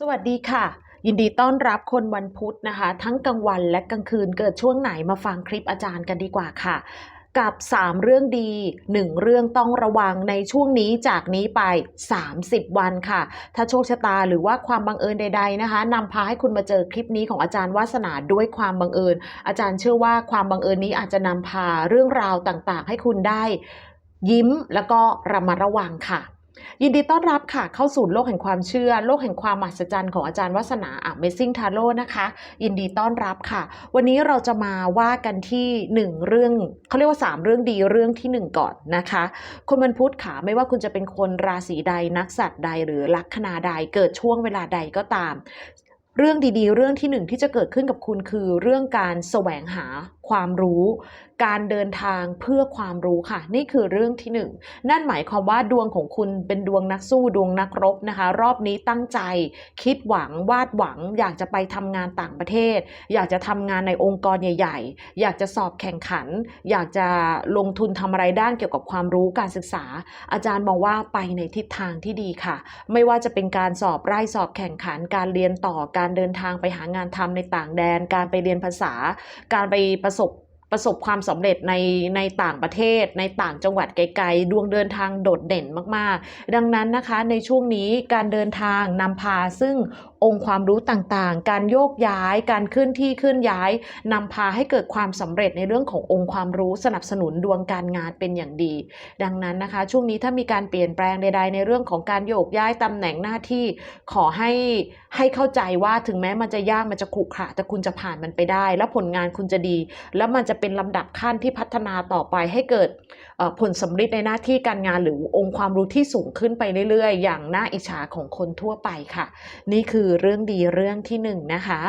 สวัสดีค่ะ ยินดีต้อนรับคนวันพุธนะคะ ทั้งกลางวันและกลางคืนเกิดช่วงไหนมาฟังคลิปอาจารย์กันดีกว่าค่ะ กับ 3 เรื่องดี 1 เรื่องต้องระวังในช่วงนี้จากนี้ไป 30 วันค่ะ ถ้าโชคชะตาหรือว่าความบังเอิญใด ๆนะคะนำพาให้คุณมาเจอคลิปนี้ของอาจารย์วาสนาด้วยความบังเอิญ อาจารย์เชื่อว่าความบังเอิญนี้อาจจะนำพาเรื่องราวต่างๆ ให้คุณได้ ยิ้มแล้วก็ระมัดระวังค่ะ ยินดีต้อนรับค่ะเข้าสู่โลกแห่งความเชื่อ โลกแห่งความมหัศจรรย์ของอาจารย์วัฒนา Amazing Tarot นะคะ ยินดีต้อนรับค่ะ วันนี้เราจะมาว่ากันที่ 1 เรื่องเขาเรียกว่า 3 เรื่องดีเรื่องทีหนึ่1 ก่อนนะคะ คนวันพุธค่ะไม่ว่าคุณจะเป็นคนราศีใดนักสัตว์ใดหรือลัคนาใดเกิดช่วงเวลาใดก็ตาม เรื่องดีๆ เรื่องที่หนึ่งที่จะเกิดขึ้นกับคุณคือเรื่องการแสวงหาความรู้การเดินทางเพื่อความรู้ค่ะ นี่คือเรื่องที่หนึ่งนั่นหมายความว่าดวงของคุณเป็นดวงนักสู้ดวงนักรบนะคะ รอบนี้ตั้งใจ คิดหวังวาดหวัง อยากจะไปทำงานต่างประเทศ อยากจะทำงานในองค์กรใหญ่ ๆ อยากจะสอบแข่งขัน อยากจะลงทุนทำอะไรด้านเกี่ยวกับความรู้การศึกษา อาจารย์มองว่าไปในทิศทางที่ดีค่ะ ไม่ว่าจะเป็นการสอบไร่สอบแข่งขัน การเรียนต่อการเดินทางไปหางานทำในต่างแดน การไปเรียนภาษา การไปประสบ ประสบความสำเร็จในในต่างประเทศ ในต่างจังหวัดไกลๆ ดวงเดินทางโดดเด่นมากๆ ดังนั้นนะคะในช่วงนี้การเดินทางนำพาซึ่งองค์ความรู้ต่างๆ การโยกย้าย การเคลื่อนที่เคลื่อนย้ายนำพาให้เกิดความสำเร็จในเรื่องขององค์ความรู้สนับสนุนดวงการงานเป็นอย่างดี ดังนั้นนะคะ ช่วงนี้ถ้ามีการเปลี่ยนแปลงใด ๆ ในเรื่องของการโยกย้ายตำแหน่งหน้าที่ ขอให้ให้เข้าใจว่าถึงแม้มันจะยากมันจะขรุขระแต่คุณจะผ่านมันไปได้ แล้วผลงานคุณจะดี แล้วมันจะเป็นลำดับขั้นที่พัฒนาต่อไปให้เกิดผลสำเร็จในหน้าที่การงานหรือองค์ความรู้ที่สูงขึ้นไปเรื่อย ๆ อย่างน่าอิจฉาของคนทั่วไปค่ะ นี่คือเรื่องดีเรื่องที่หนึ่งนะคะ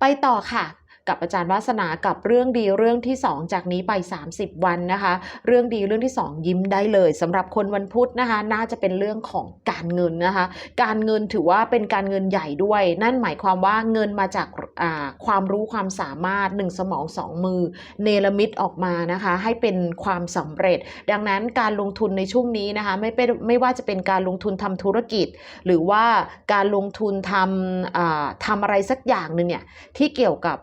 ไปต่อค่ะ กับอาจารย์วาสนากับเรื่องดีเรื่องที่ 2 จากนี้ไป 30 วันนะคะ เรื่องดีเรื่องที่ 2 ยิ้มได้เลยสำหรับคนวันพุธนะคะ น่าจะเป็นเรื่องของการเงินนะคะ การเงินถือว่าเป็นการเงินใหญ่ด้วย นั่นหมายความว่าเงินมาจากาความรู้ความสามารถหนึ่งสมองสองมือ เนรมิตออกมานะคะ ให้เป็นความสำเร็จ ดังนั้นการลงทุนในช่วงนี้นะคะไม่เป็นไม่ว่าจะเป็นการลงทุนทำธุรกิจ หรือว่าการลงทุนทำทำอะไรสักอย่างหนึ่งเนี่ยที่เกี่ยวกับ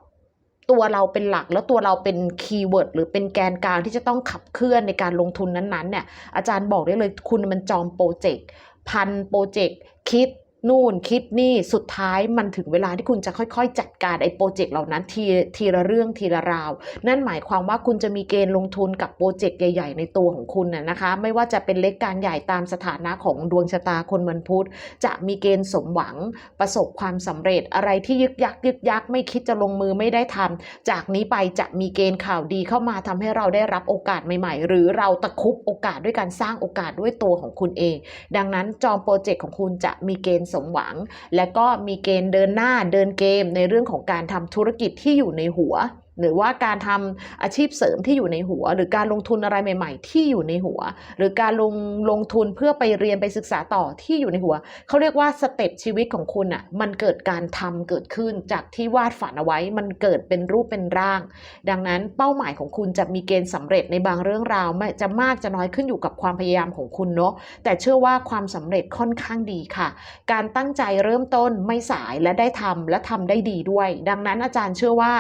ตัวเราเป็นหลักแล้วตัวเราเป็นคีย์เวิร์ดหรือเป็นแกนกลางที่จะต้องขับเคลื่อนในการลงทุนนั้นๆเนี่ยอาจารย์บอกได้เลยคุณมันจอมโปรเจกต์พันโปรเจกต์คิด นู่นคิดนี่สุดท้ายมันถึงเวลาที่คุณจะค่อยๆ จัดการไอ้โปรเจกต์เหล่านั้นทีทีละเรื่องทีละราว นั่นหมายความว่าคุณจะมีเกณฑ์ลงทุนกับโปรเจกต์ใหญ่ ๆ ในตัวของคุณน่ะนะคะ ไม่ว่าจะเป็นเล็กการใหญ่ตามสถานะของดวงชะตาคนวันพุธจะมีเกณฑ์สมหวังประสบความสำเร็จอะไรที่ยึกยักยึกยักไม่คิดจะลงมือไม่ได้ทำจากนี้ไปจะมีเกณฑ์ข่าวดีเข้ามาทำให้เราได้รับโอกาสใหม่ๆ หรือเราตะครุบโอกาสด้วยการสร้างโอกาสด้วยตัวของคุณเอง ดังนั้นจองโปรเจกต์ของคุณจะมีเกณฑ์สมหวัง และก็มีเกณฑ์เดินหน้าเดินเกมในเรื่องของการทำธุรกิจที่อยู่ในหัว หรือว่าการทำอาชีพเสริมที่อยู่ในหัว หรือการลงทุนอะไรใหม่ ๆ ที่อยู่ในหัว หรือการลงลงทุนเพื่อไปเรียนไปศึกษาต่อที่อยู่ในหัว เขาเรียกว่าสเต็ปชีวิตของคุณอะ่ะมันเกิดการทำเกิดขึ้นจากที่วาดฝันเอาไว้ มันเกิดเป็นรูปเป็นร่าง ดังนั้นเป้าหมายของคุณจะมีเกณฑ์สำเร็จในบางเรื่องราวไม่จะมากจะน้อยขึ้นอยู่กับความพยายามของคุณเนาะแต่เชื่อว่าความสำเร็จค่อนข้างดีค่ะ การตั้งใจเริ่มต้นไม่สายและได้ทำและทำได้ดีด้วย ดังนั้นอาจารย์เชื่อว่า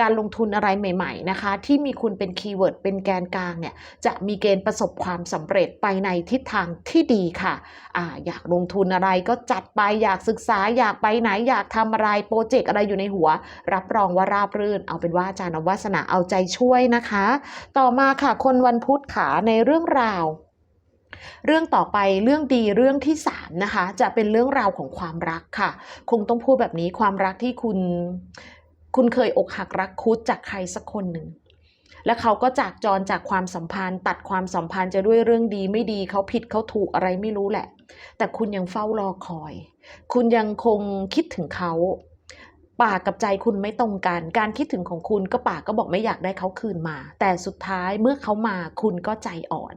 การลงทุนทุนอะไรใหม่ ๆ นะคะ ที่มีคุณเป็นคีย์เวิร์ดเป็นแกนกลางเนี่ยจะมีเกณฑ์ประสบความสำเร็จไปในทิศทางที่ดีค่ะออยากลงทุนอะไรก็จัดไปอยากศึกษาอยากไปไหนอยากทำอะไรโปรเจกต์อะไรอยู่ในหัว รับรองว่าราบรื่น เอาเป็นว่าอาจารย์วัสนาเอาใจช่วยนะคะ ต่อมาค่ะคนวันพุธขาในเรื่องราวเรื่องต่อไปเรื่องดีเรื่องที่3นะคะจะเป็นเรื่องราวของความรักค่ะ คงต้องพูดแบบนี้ความรักที่คุณ คุณเคยอกหักรักคุดจากใครสักคนหนึ่ง และเขาก็จากจรจากความสัมพันธ์ ตัดความสัมพันธ์จะด้วยเรื่องดีไม่ดีเขาผิดเขาถูกอะไรไม่รู้แหละ แต่คุณยังเฝ้ารอคอย คุณยังคงคิดถึงเขาปากกับใจคุณไม่ตรงกัน การคิดถึงของคุณก็ปากก็บอกไม่อยากได้เขาคืนมา แต่สุดท้ายเมื่อเขามาคุณก็ใจอ่อน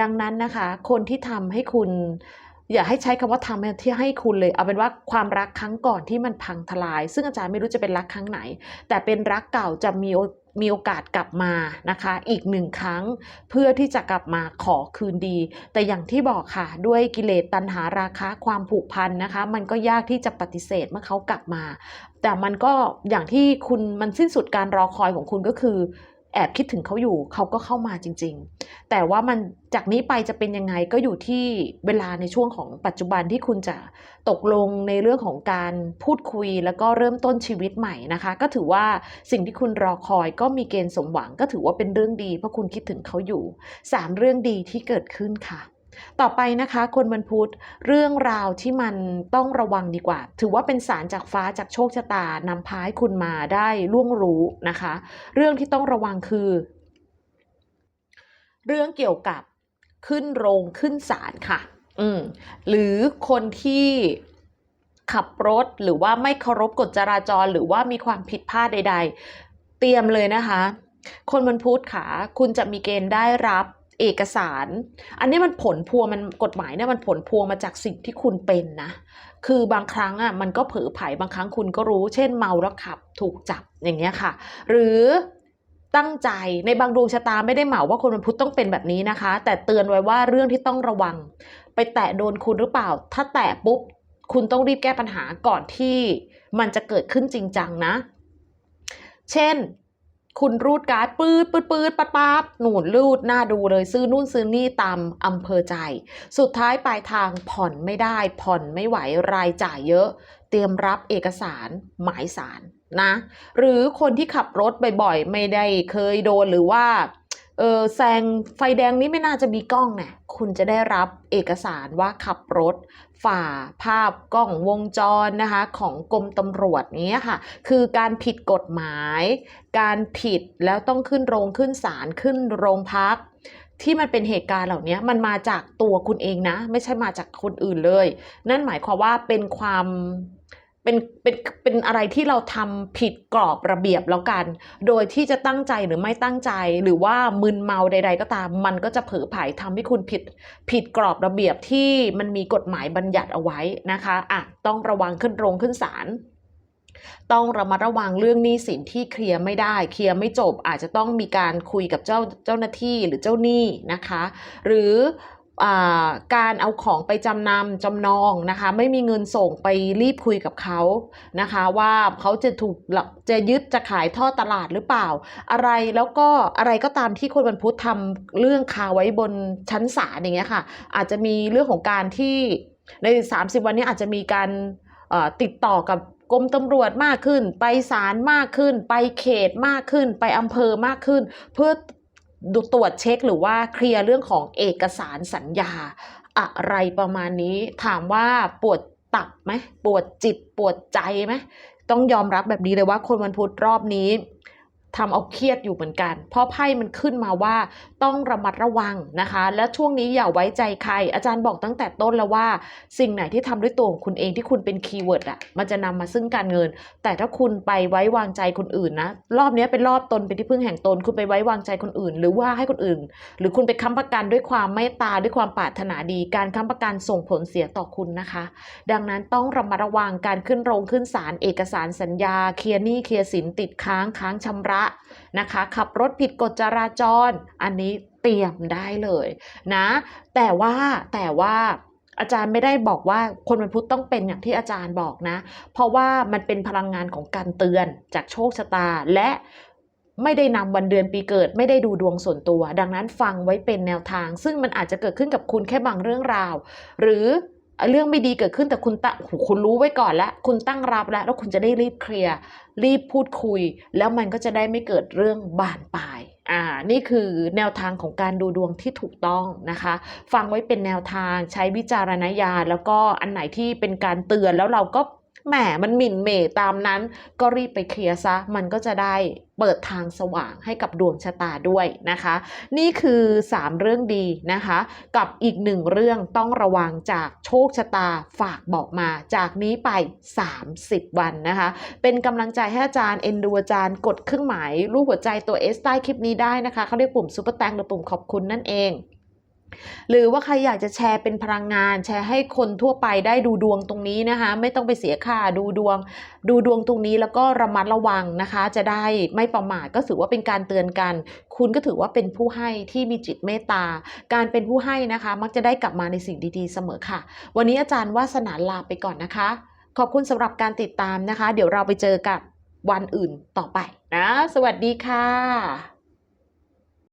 ดังนั้นนะคะ คนที่ทำให้คุณ อย่าให้ใช้คำว่าทำที่ให้คุณเลย เอาเป็นว่าความรักครั้งก่อนที่มันพังทลาย ซึ่งอาจารย์ไม่รู้จะเป็นรักครั้งไหน แต่เป็นรักเก่าจะมีมีโอกาสกลับมานะคะ อีกหนึ่งครั้งเพื่อที่จะกลับมาขอคืนดี แต่อย่างที่บอกค่ะ ด้วยกิเลสตัณหาราคะความผูกพันนะคะ มันก็ยากที่จะปฏิเสธเมื่อเขากลับมา แต่มันก็อย่างที่คุณมันสิ้นสุดการรอคอยของคุณก็คือ แอบคิดถึงเขาอยู่เขาก็เข้ามาจริง ๆ แต่ว่ามันจากนี้ไปจะเป็นยังไงก็อยู่ที่เวลาในช่วงของปัจจุบันที่คุณจะตกลงในเรื่องของการพูดคุยแล้วก็เริ่มต้นชีวิตใหม่นะคะ ก็ถือว่าสิ่งที่คุณรอคอยก็มีเกณฑ์สมหวัง ก็ถือว่าเป็นเรื่องดีเพราะคุณคิดถึงเขาอยู่สามเรื่องดีที่เกิดขึ้นค่ะ ต่อไปนะคะ คนวันพุธเรื่องราวที่มันต้องระวังดีกว่า ถือว่าเป็นสารจากฟ้าจากโชคชะตานำพาให้คุณมาได้ล่วงรู้นะคะ เรื่องที่ต้องระวังคือ เรื่องเกี่ยวกับขึ้นโรงขึ้นศาลค่ะ อืมหรือคนที่ขับรถหรือว่าไม่เคารพกฎจราจร หรือว่ามีความผิดพลาดใด ๆ เตรียมเลยนะคะ คนวันพุธค่ะ คุณจะมีเกณฑ์ได้รับ เอกสาร อันนี้มันผลพวงมันกฎหมายเนี่ยมันผลพวงมาจากสิ่งที่คุณเป็นนะ คือบางครั้งอะมันก็เผลอไผบางครั้งคุณก็รู้เช่นเมาแล้วขับถูกจับอย่างเงี้ยค่ะ หรือตั้งใจในบางดวงชะตาไม่ได้เหมาว่าคนวันพุธต้องเป็นแบบนี้นะคะ แต่เตือนไว้ว่าเรื่องที่ต้องระวัง ไปแตะโดนคุณหรือเปล่า ถ้าแตะปุ๊บคุณต้องรีบแก้ปัญหาก่อนที่มันจะเกิดขึ้นจริงจังนะ เช่น คุณรูดการ์ดปืดปืดปืดปัดปับหนูนรูดหน้าดูเลยซื้อนู่นซื้อนี่ตามอำเภอใจ สุดท้ายปลายทางผ่อนไม่ได้ ผ่อนไม่ไหวรายจ่ายเยอะ เตรียมรับเอกสารหมายสารนะ หรือคนที่ขับรถบ่อยๆ ไม่ได้เคยโดนหรือว่า เออแซงไฟแดงนี้ไม่น่าจะมีกล้องเนี่ยคุณจะได้รับเอกสารว่าขับรถฝ่าภาพกล้องวงจรนะคะของกรมตำรวจนี้ค่ะ คือการผิดกฎหมาย การผิดแล้วต้องขึ้นโรงขึ้นศาลขึ้นโรงพัก ที่มันเป็นเหตุการณ์เหล่านี้มันมาจากตัวคุณเองนะ ไม่ใช่มาจากคนอื่นเลย นั่นหมายความว่าเป็นความ เป็นเป็นเป็นอะไรที่เราทำผิดกรอบระเบียบแล้วกัน โดยที่จะตั้งใจหรือไม่ตั้งใจ หรือว่ามึนเมาใด ๆ ก็ตาม มันก็จะเผลอไผลทำให้คุณผิดผิดกรอบระเบียบที่มันมีกฎหมายบัญญัติเอาไว้นะคะอะต้องระวังขึ้นโรงขึ้นศาลต้องระมัดระวังเรื่องหนี้สินที่เคลียร์ไม่ได้ เคลียร์ไม่จบอาจจะต้องมีการคุยกับเจ้าเจ้าหน้าที่หรือเจ้าหนี้นะคะ หรือ การเอาของไปจำนำจำนองนะคะ ไม่มีเงินส่งไปรีบคุยกับเขานะคะ ว่าเขาจะถูกจะยึดจะขายท่อตลาดหรือเปล่า อะไรแล้วก็อะไรก็ตามที่คนบรรพุธทำเรื่องคาไว้บนชั้นศาลอย่างเงี้ยค่ะ อาจจะมีเรื่องของการที่ใน 30 วันนี้อาจจะมีการอ่อติดต่อกับกรมตำรวจมากขึ้น ไปศาลมากขึ้น ไปเขตมากขึ้น ไปอำเภอมากขึ้น เพื่อ ดูตรวจเช็คหรือว่าเคลียร์เรื่องของเอกสารสัญญา อะไรประมาณนี้ ถามว่าปวดตับไหมปวดจิตปวดใจไหมต้องยอมรับแบบนี้เลยว่าคนวันพุธรอบนี้ทำเอาเครียดอยู่เหมือนกัน เพราะไพ่มันขึ้นมาว่า ต้องระมัดระวังนะคะ และช่วงนี้อย่าไว้ใจใคร อาจารย์บอกตั้งแต่ต้นแล้วว่า สิ่งไหนที่ทำด้วยตัวของคุณเองที่คุณเป็นคีย์เวิร์ดอะมันจะนำมาซึ่งการเงิน แต่ถ้าคุณไปไว้วางใจคนอื่นนะรอบนี้เป็นรอบตนเป็นที่พึ่งแห่งตน คุณไปไว้วางใจคนอื่น หรือว่าให้คนอื่น หรือคุณไปค้ำประกันด้วยความเมตตาด้วยความปรารถนาดี การค้ำประกันส่งผลเสียต่อคุณนะคะ ดังนั้นต้องระมัดระวังการขึ้นโรงขึ้นศาลเอกสารสัญญาเคลียร์หนี้เคลียร์สินติดค้างค้างชำระนะคะ ขับรถผิดกฎจราจร อันนี้เตรียมได้เลยนะ แต่ว่าแต่ว่าอาจารย์ไม่ได้บอกว่าคนวันพุธต้องเป็นอย่างที่อาจารย์บอกนะ เพราะว่ามันเป็นพลังงานของการเตือนจากโชคชะตาและไม่ได้นำวันเดือนปีเกิดไม่ได้ดูดวงส่วนตัว ดังนั้นฟังไว้เป็นแนวทาง ซึ่งมันอาจจะเกิดขึ้นกับคุณแค่บางเรื่องราว หรือ เรื่องไม่ดีเกิดขึ้นแต่คุณตั้งคุณรู้ไว้ก่อนแล้ว คุณตั้งรับแล้ว แล้วคุณจะได้รีบเคลียร์รีบพูดคุย แล้วมันก็จะได้ไม่เกิดเรื่องบานปลายอ่านี่คือแนวทางของการดูดวงที่ถูกต้องนะคะ ฟังไว้เป็นแนวทางใช้วิจารณญาณแล้วก็อันไหนที่เป็นการเตือนแล้วเราก็ แหมมันหมิ่นเหม่ตามนั้น ก็รีบไปเคลียร์ซะ มันก็จะได้เปิดทางสว่างให้กับดวงชะตาด้วยนะคะ นี่คือ 3 เรื่องดีนะคะ กับอีกหนึ่งเรื่องต้องระวังจากโชคชะตาฝากบอกมา จากนี้ไป 30 วันนะคะ เป็นกำลังใจให้อาจารย์เอ็นดูอาจารย์กดเครื่องหมายรูปหัวใจตัว S ใต้คลิปนี้ได้นะคะเขาเรียกปุ่มซุปเปอร์แตงหรือปุ่มขอบคุณนั่นเอง หรือว่าใครอยากจะแชร์เป็นพลังงาน แชร์ให้คนทั่วไปได้ดูดวงตรงนี้นะคะ ไม่ต้องไปเสียค่าดูดวง ดูดวงตรงนี้แล้วก็ระมัดระวังนะคะ จะได้ไม่ประมาทก็ถือว่าเป็นการเตือนกัน คุณก็ถือว่าเป็นผู้ให้ที่มีจิตเมตตา การเป็นผู้ให้นะคะ มักจะได้กลับมาในสิ่งดีๆเสมอค่ะ วันนี้อาจารย์วาสนาลาไปก่อนนะคะ ขอบคุณสำหรับการติดตามนะคะ เดี๋ยวเราไปเจอกับวันอื่นต่อไปนะ สวัสดีค่ะ